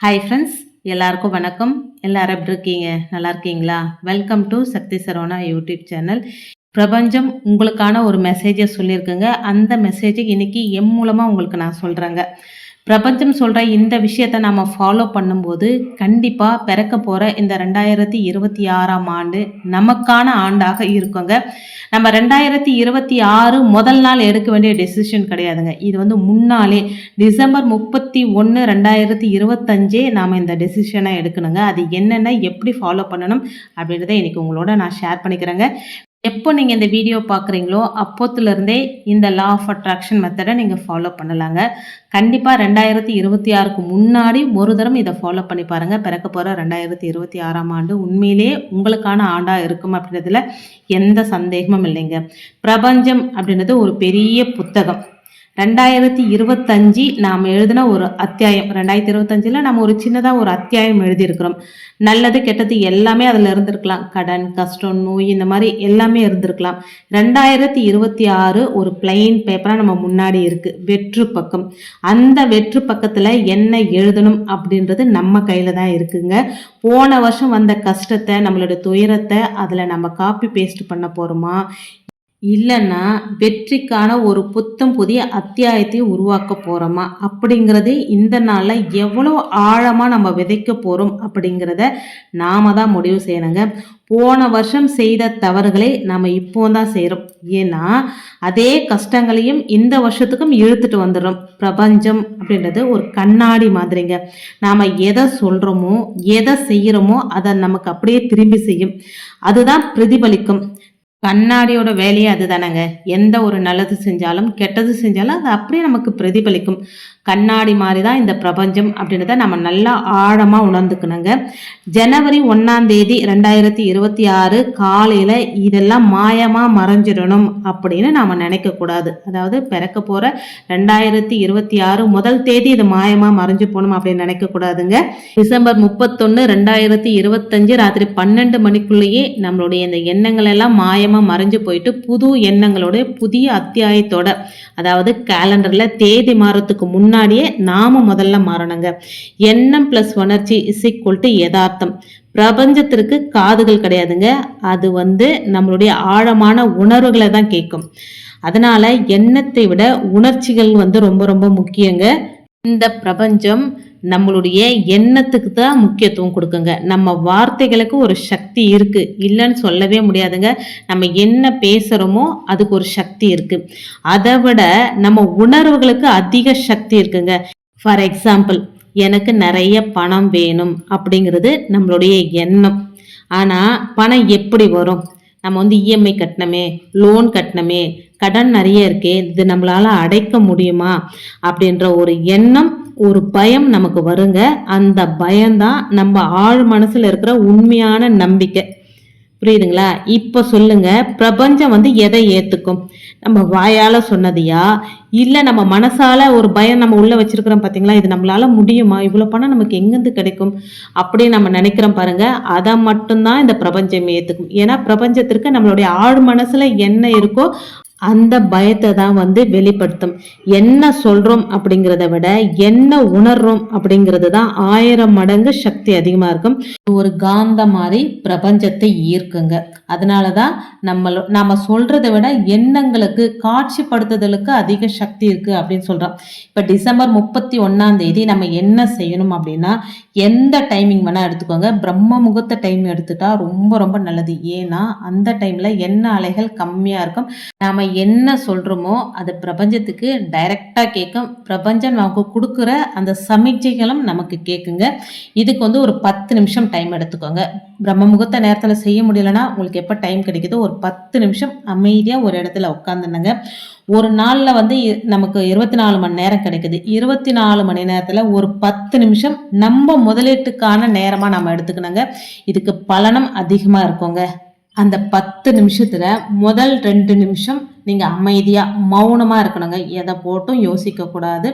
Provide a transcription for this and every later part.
Hi friends எல்லாருக்கும் வணக்கம். எல்லாரும் எப்படி இருக்கீங்க? நல்லா இருக்கீங்களா? Welcome to Sakthi Saravana YouTube channel பிரபஞ்சம் உங்களுக்கான ஒரு மெசேஜை சொல்லியிருக்குங்க. அந்த மெசேஜை இன்னைக்கு எம் மூலமாக உங்களுக்கு நான் சொல்கிறேங்க பிரபஞ்சம் சொல்கிற இந்த விஷயத்தை நம்ம ஃபாலோ பண்ணும்போது கண்டிப்பாக பிறக்க போகிற இந்த ரெண்டாயிரத்தி இருபத்தி ஆறாம் ஆண்டு நமக்கான ஆண்டாக இருக்குங்க. நம்ம ரெண்டாயிரத்தி இருபத்தி ஆறு முதல் நாள் எடுக்க வேண்டிய டெசிஷன் கிடையாதுங்க. இது வந்து முன்னாலே டிசம்பர் முப்பத்தி ஒன்று ரெண்டாயிரத்தி இருபத்தஞ்சே நாம் இந்த டெசிஷனை எடுக்கணுங்க. அது என்னென்ன எப்படி ஃபாலோ பண்ணணும் அப்படின்றத இன்றைக்கி உங்களோட நான் ஷேர் பண்ணிக்கிறேங்க. எப்போ நீங்கள் இந்த வீடியோ பார்க்குறீங்களோ அப்போத்துலேருந்தே இந்த லா ஆஃப் அட்ராக்ஷன் மெத்தடை நீங்கள் ஃபாலோ பண்ணலாங்க. கண்டிப்பாக ரெண்டாயிரத்தி இருபத்தி ஆறுக்கு முன்னாடி ஒரு தரம் இதை ஃபாலோ பண்ணி பாருங்கள் பிறக்க போகிற ரெண்டாயிரத்தி இருபத்தி ஆறாம் ஆண்டு உண்மையிலே உங்களுக்கான ஆண்டாக இருக்கும் அப்படின்றதுல எந்த சந்தேகமும் இல்லைங்க. பிரபஞ்சம் அப்படின்றது ஒரு பெரிய புத்தகம். ரெண்டாயிரத்தி இருபத்தஞ்சி நாம் எழுதின ஒரு அத்தியாயம். ரெண்டாயிரத்தி இருபத்தஞ்சில் நம்ம ஒரு சின்னதாக ஒரு அத்தியாயம் எழுதியிருக்கிறோம். நல்லது கெட்டது எல்லாமே அதில் இருந்திருக்கலாம். கடன் கஷ்டம் நோய் இந்த மாதிரி எல்லாமே இருந்திருக்கலாம். ரெண்டாயிரத்தி இருபத்தி ஆறு ஒரு பிளைன் பேப்பராக நம்ம முன்னாடி இருக்குது வெற்று பக்கம். அந்த வெற்று பக்கத்தில் என்ன எழுதணும் அப்படின்றது நம்ம கையில் தான் இருக்குங்க. போன வருஷம் வந்த கஷ்டத்தை நம்மளோட துயரத்தை அதில் நம்ம காப்பி பேஸ்ட் பண்ண போகிறோமா இல்லைன்னா வெற்றிக்கான ஒரு புத்தம் புதிய அத்தியாயத்தை உருவாக்க போகிறோமா அப்படிங்கிறது இந்த நாளில் எவ்வளோ ஆழமாக நம்ம விதைக்க போகிறோம் அப்படிங்கிறத நாம தான் முடிவு செய்யணுங்க. போன வருஷம் செய்த தவறுகளை நம்ம இப்போ தான் செய்கிறோம் ஏன்னா அதே கஷ்டங்களையும் இந்த வருஷத்துக்கும் இழுத்துட்டு வந்துடுறோம். பிரபஞ்சம் அப்படின்றது ஒரு கண்ணாடி மாதிரிங்க. நாம் எதை சொல்கிறோமோ எதை செய்கிறோமோ அதை நமக்கு அப்படியே திரும்பி செய்யும். அதுதான் பிரதிபலிக்கும். கண்ணாடியோட வேலையே அதுதானங்க. எந்த ஒரு நல்லது செஞ்சாலும் கெட்டது செஞ்சாலும் அது அப்படியே நமக்கு பிரதிபலிக்கும். கண்ணாடி மாதிரி தான் இந்த பிரபஞ்சம் அப்படின்றத நம்ம நல்லா ஆழமாக உணர்ந்துக்கணுங்க. ஜனவரி ஒன்றாம் தேதி ரெண்டாயிரத்தி இருபத்தி ஆறு காலையில் இதெல்லாம் மாயமாக மறைஞ்சிடணும் அப்படின்னு நாம் நினைக்கக்கூடாது அதாவது பிறக்க போகிற ரெண்டாயிரத்தி இருபத்தி ஆறு முதல் தேதி இது மாயமாக மறைஞ்சு போகணும் அப்படின்னு நினைக்கக்கூடாதுங்க டிசம்பர் முப்பத்தொன்று ரெண்டாயிரத்தி இருபத்தஞ்சு ராத்திரி பன்னெண்டு மணிக்குள்ளேயே நம்மளுடைய இந்த எண்ணங்கள் எல்லாம் மாயமாக மறைஞ்சு போயிட்டு புது எண்ணங்களோட புதிய அத்தியாயத்தோட அதாவது கேலண்டரில் தேதி மாறத்துக்கு முன்னாடியே நாம முதல்ல மாறணுங்க. எண்ணம் ப்ளஸ் உணர்ச்சி இஸ் ஈக்குவல் டு யதார்த்தம். பிரபஞ்சத்திற்கு காதுகள் கிடையாதுங்க. அது வந்து நம்மளுடைய ஆழமான உணர்வுகளை தான் கேட்கும். அதனால எண்ணத்தை விட உணர்ச்சிகள் வந்து ரொம்ப ரொம்ப முக்கியங்க. இந்த பிரபஞ்சம் நம்மளுடைய எண்ணத்துக்கு தான் முக்கியத்துவம் கொடுக்குங்க. நம்ம வார்த்தைகளுக்கு ஒரு சக்தி இருக்கு. இல்லைன்னு சொல்லவே முடியாதுங்க. நம்ம என்ன பேசுகிறோமோ அதுக்கு ஒரு சக்தி இருக்கு. அதை விட நம்ம உணர்வுகளுக்கு அதிக சக்தி இருக்குங்க. ஃபார் எக்ஸாம்பிள் எனக்கு நிறைய பணம் வேணும் அப்படிங்கிறது நம்மளுடைய எண்ணம். ஆனால் பணம் எப்படி வரும்? நம்ம வந்து இஎம்ஐ கட்டணமே லோன் கட்டணமே கடன் நிறைய இருக்கே இது நம்மளால அடைக்க முடியுமா அப்படின்ற ஒரு எண்ணம் ஒரு பயம் நமக்கு வருங்க. அந்த பயம்தான் நம்ம ஆழ் மனசுல இருக்கிற உண்மையான நம்பிக்கை. புரியுதுங்களா? இப்போ சொல்லுங்க பிரபஞ்சம் வந்து எதை ஏத்துக்கும்? நம்ம வாயால சொன்னதையா? இல்லை நம்ம மனசால ஒரு பயம் நம்ம உள்ள வச்சிருக்கிறோம் பாத்தீங்களா? இது நம்மளால முடியுமா? இவ்வளோ பணம் நமக்கு எங்கிருந்து கிடைக்கும்? அப்படின்னு நம்ம நினைக்கிறோம் பாருங்க. அதை மட்டும்தான் இந்த பிரபஞ்சம் ஏத்துக்கும். ஏன்னா பிரபஞ்சத்திற்கு நம்மளுடைய ஆழ் மனசுல என்ன இருக்கோ அந்த பயத்தை தான் வந்து வெளிப்படுத்தும். என்ன சொல்றோம் அப்படிங்கிறத விட என்ன உணர்றோம் அப்படிங்கிறது தான் ஆயிரம் மடங்கு சக்தி அதிகமா இருக்கும். ஒரு காந்த மாதிரி பிரபஞ்சத்தை ஈர்க்குங்க. அதனால தான் நம்ம நாம சொல்றதை விட எண்ணங்களுக்கு காட்சிப்படுத்துதலுக்கு அதிக சக்தி இருக்கு அப்படின்னு சொல்றோம். இப்ப டிசம்பர் முப்பத்தி ஒன்னாம் தேதி நம்ம என்ன செய்யணும் அப்படின்னா எந்த டைமிங் வேணா எடுத்துக்கோங்க. பிரம்ம முகூர்த்த டைம் எடுத்துட்டா ரொம்ப ரொம்ப நல்லது. ஏன்னா அந்த டைம்ல எண்ண அலைகள் கம்மியா இருக்கும். நாம என்ன சொல்கிறோமோ அது பிரபஞ்சத்துக்கு டைரெக்டாக கேட்கும். பிரபஞ்சம் நமக்கு கொடுக்குற அந்த சமிச்சைகளும் நமக்கு கேட்குங்க. இதுக்கு வந்து ஒரு பத்து நிமிஷம் டைம் எடுத்துக்கோங்க. பிரம்ம முகூர்த்த நேரத்தில் செய்ய முடியலன்னா உங்களுக்கு எப்போ டைம் கிடைக்குதோ ஒரு பத்து நிமிஷம் அமைதியாக ஒரு இடத்துல உட்காந்துனுங்க ஒரு நாளில் வந்து நமக்கு இருபத்தி நாலு மணி நேரம் கிடைக்குது. இருபத்தி நாலு மணி நேரத்தில் ஒரு பத்து நிமிஷம் நம்ம முதலீட்டுக்கான நேரமாக நம்ம எடுத்துக்கணுங்க. இதுக்கு பலனும் அதிகமாக இருக்குங்க. அந்த பத்து நிமிஷத்தில் முதல் ரெண்டு நிமிஷம் நீங்கள் அமைதியாக மௌனமாக இருக்கணுங்க. எதை போட்டும் யோசிக்கக்கூடாது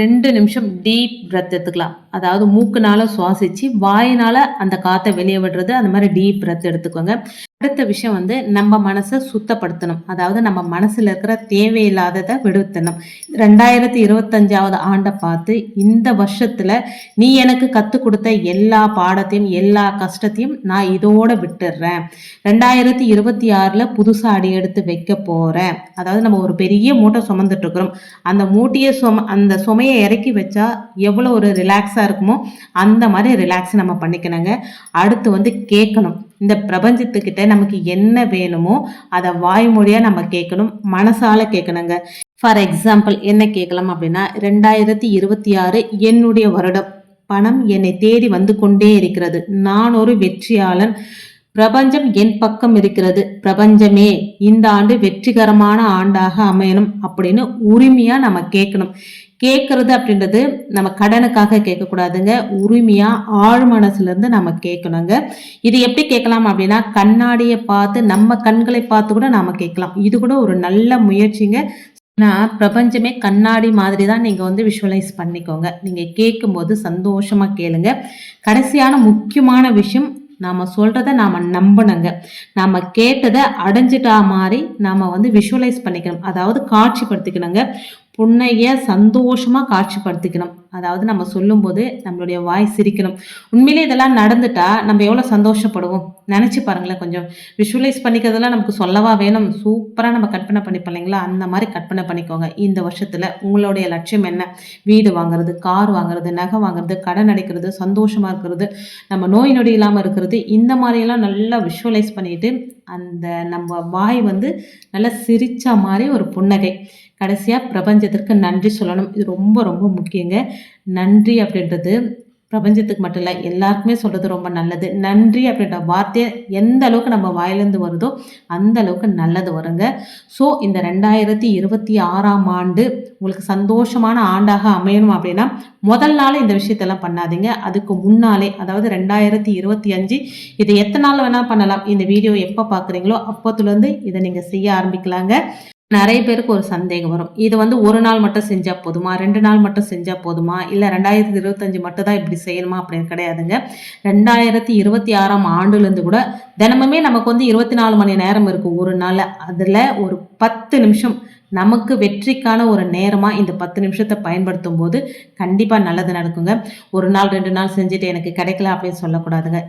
ரெண்டு நிமிஷம் டீப் பிரெத் எடுத்துக்கலாம். அதாவது மூக்குனால சுவாசித்து வாயினால் அந்த காற்றை வெளியே விடுறது அந்த மாதிரி டீப் பிரெத் எடுத்துக்கோங்க. அடுத்த விஷயம் வந்து நம்ம மனசை சுத்தப்படுத்தணும். அதாவது நம்ம மனசுல இருக்கிற தேவையில்லாததை விடுத்தணும் ரெண்டாயிரத்தி இருபத்தஞ்சாவது ஆண்டை பார்த்து இந்த வருஷத்துல நீ எனக்கு கற்றுக் கொடுத்த எல்லா பாடத்தையும் எல்லா கஷ்டத்தையும் நான் இதோட விட்டுடுறேன் ரெண்டாயிரத்தி இருபத்தி ஆறில் புதுசாக அடி எடுத்து வைக்க போகிறேன் அதாவது நம்ம ஒரு பெரிய மூட்டை சுமந்துட்டு இருக்கிறோம். அந்த மூட்டையை சும அந்த சுமையை இறக்கி வச்சா எவ்வளோ ஒரு ரிலாக்ஸாக இருக்குமோ அந்த மாதிரி ரிலாக்ஸ் நம்ம பண்ணிக்கணுங்க. அடுத்து வந்து கேட்கணும். இந்த பிரபஞ்சத்துக்கிட்ட நமக்கு என்ன வேணுமோ அதை வாய்மொழியாக நம்ம கேட்கணும் மனசால கேட்கணுங்க. ஃபார் எக்ஸாம்பிள் என்ன கேட்கலாம் அப்படின்னா ரெண்டாயிரத்தி இருபத்தி ஆறு என்னுடைய வருடம். பணம் என்னை தேடி வந்து கொண்டே இருக்கிறது. நான் ஒரு வெற்றியாளன். பிரபஞ்சம் என் பக்கம் இருக்கிறது. பிரபஞ்சமே இந்த ஆண்டு வெற்றிகரமான ஆண்டாக அமையணும் அப்படின்னு உரிமையா நம்ம கேட்கணும். கேட்கறது அப்படின்றது நம்ம கடனுக்காக கேட்கக்கூடாதுங்க. உரிமையா ஆழ் மனசுல இருந்து நம்ம கேட்கணுங்க. இது எப்படி கேட்கலாம் அப்படின்னா கண்ணாடியை பார்த்து நம்ம கண்களை பார்த்து கூட நாம கேட்கலாம். இது கூட ஒரு நல்ல முயற்சிங்க. நான் பிரபஞ்சமே கண்ணாடி மாதிரி தான் நீங்கள் வந்து விஷுவலைஸ் பண்ணிக்கோங்க. நீங்கள் கேட்கும்போது சந்தோஷமாக கேளுங்க. கடைசியான முக்கியமான விஷயம் நாம் சொல்கிறத நாம் நம்பணுங்க. நாம் கேட்டதை அடைஞ்சிட்டா மாதிரி நாம் வந்து விஷுவலைஸ் பண்ணிக்கணும். அதாவது காட்சிப்படுத்திக்கணுங்க. புன்னைய சந்தோஷமாக காட்சிப்படுத்திக்கணும். அதாவது நம்ம சொல்லும்போது நம்மளுடைய வாய் சிரிக்கணும். உண்மையிலே இதெல்லாம் நடந்துட்டா நம்ம எவ்வளோ சந்தோஷப்படுவோம்? நினச்சி பாருங்களேன் கொஞ்சம். விஷுவலைஸ் பண்ணிக்கிறதெல்லாம் நமக்கு சொல்லவா வேணும்? சூப்பராக நம்ம கற்பனை பண்ணிப்போம் இல்லைங்களா? அந்த மாதிரி கற்பனை பண்ணிக்கோங்க. இந்த வருஷத்தில் உங்களுடைய லட்சியம் என்ன? வீடு வாங்குறது கார் வாங்குறது நகை வாங்குறது கடன் அடைக்கிறது சந்தோஷமாக இருக்கிறது நம்ம நோய் நொடி இல்லாமல் இருக்கிறது இந்த மாதிரியெல்லாம் நல்லா விஷுவலைஸ் பண்ணிட்டு அந்த நம்ம வாய் வந்து நல்லா சிரித்த மாதிரி ஒரு புன்னகை. கடைசியாக பிரபஞ்சத்திற்கு நன்றி சொல்லணும். இது ரொம்ப ரொம்ப முக்கியங்க. நன்றி அப்படின்றது பிரபஞ்சத்துக்கு மட்டும் இல்லை எல்லாருக்குமே சொல்கிறது ரொம்ப நல்லது. நன்றி அப்படின்ற வார்த்தையை எந்த அளவுக்கு நம்ம வாயிலேருந்து வருதோ அந்த அளவுக்கு நல்லது வருங்க. ஸோ இந்த ரெண்டாயிரத்தி இருபத்தி ஆறாம் ஆண்டு உங்களுக்கு சந்தோஷமான ஆண்டாக அமையணும் அப்படின்னா முதல் நாள் இந்த விஷயத்தெல்லாம் பண்ணாதீங்க. அதுக்கு முன்னாலே அதாவது ரெண்டாயிரத்தி இருபத்தி அஞ்சு இதை எத்தனை நாள் வேணால் பண்ணலாம். இந்த வீடியோ எப்போ பார்க்குறீங்களோ அப்போத்துலேருந்து இதை நீங்கள் செய்ய ஆரம்பிக்கலாங்க. நிறைய பேருக்கு ஒரு சந்தேகம் வரும். இது வந்து ஒரு நாள் மட்டும் செஞ்சால் போதுமா? ரெண்டு நாள் மட்டும் செஞ்சால் போதுமா? இல்லை ரெண்டாயிரத்தி இருபத்தஞ்சு மட்டும் தான் இப்படி செய்யணுமா? அப்படின்னு கிடையாதுங்க. ரெண்டாயிரத்தி இருபத்தி ஆறாம் ஆண்டுலேருந்து கூட தினமுமே நமக்கு வந்து இருபத்தி நாலு மணி நேரம் இருக்கும் ஒரு நாள் அதில் ஒரு பத்து நிமிஷம் நமக்கு வெற்றிக்கான ஒரு நேரமாக இந்த பத்து நிமிஷத்தை பயன்படுத்தும் போது கண்டிப்பாக நல்லது நடக்குங்க. ஒரு நாள் ரெண்டு நாள் செஞ்சுட்டு எனக்கு கிடைக்கல அப்படின்னு சொல்லக்கூடாதுங்க.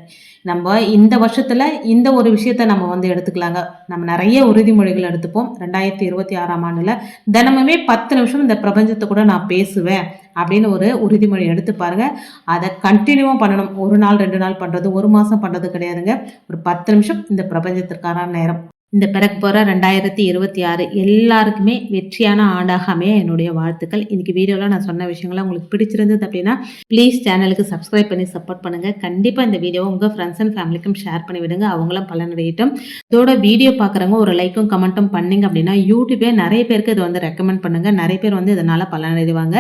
நம்ம இந்த வருஷத்தில் இந்த ஒரு விஷயத்த நம்ம வந்து எடுத்துக்கலாங்க. நம்ம நிறைய உறுதிமொழிகள் எடுத்துப்போம். ரெண்டாயிரத்தி இருபத்தி ஆறாம் ஆண்டில் தினமுமே பத்து நிமிஷம் இந்த பிரபஞ்சத்தை கூட நான் பேசுவேன் அப்படின்னு ஒரு உறுதிமொழி எடுத்து பாருங்க. அதை கண்டினியூவாக பண்ணணும். ஒரு நாள் ரெண்டு நாள் பண்ணுறது ஒரு மாதம் பண்ணுறது கிடையாதுங்க. ஒரு பத்து நிமிஷம் இந்த பிரபஞ்சத்திற்கான நேரம். இந்த பிறகு போகிற ரெண்டாயிரத்தி இருபத்தி ஆறு எல்லாருக்குமே வெற்றியான ஆண்டாக அமைய என்னுடைய வாழ்த்துக்கள். இன்றைக்கி வீடியோவில் நான் சொன்ன விஷயங்கள்லாம் உங்களுக்கு பிடிச்சிருந்தது அப்படின்னா ப்ளீஸ் சேனலுக்கு சப்ஸ்கிரைப் பண்ணி சப்போர்ட் பண்ணுங்கள் கண்டிப்பாக இந்த வீடியோவை உங்கள் ஃப்ரெண்ட்ஸ் அண்ட் ஃபேமிலிக்கும் ஷேர் பண்ணி விடுங்க. அவங்களும் பலனடையட்டும் இதோட வீடியோ பார்க்குறவங்க ஒரு லைக்கும் கமெண்ட்டும் பண்ணிங்க அப்படின்னா யூடியூபே நிறைய பேருக்கு இதை வந்து ரெக்கமெண்ட் பண்ணுங்கள் நிறைய பேர் வந்து இதனால் பலனடைவாங்க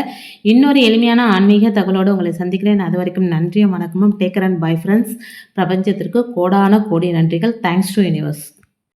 இன்னொரு எளிமையான ஆன்மீக தகவலோடு உங்களை சந்திக்கிறேன். அது வரைக்கும் நன்றியும் வணக்கமும். டேக்கர் அண்ட் பை ஃப்ரெண்ட்ஸ் பிரபஞ்சத்திற்கு கோடான கோடி நன்றிகள். Thanks to universe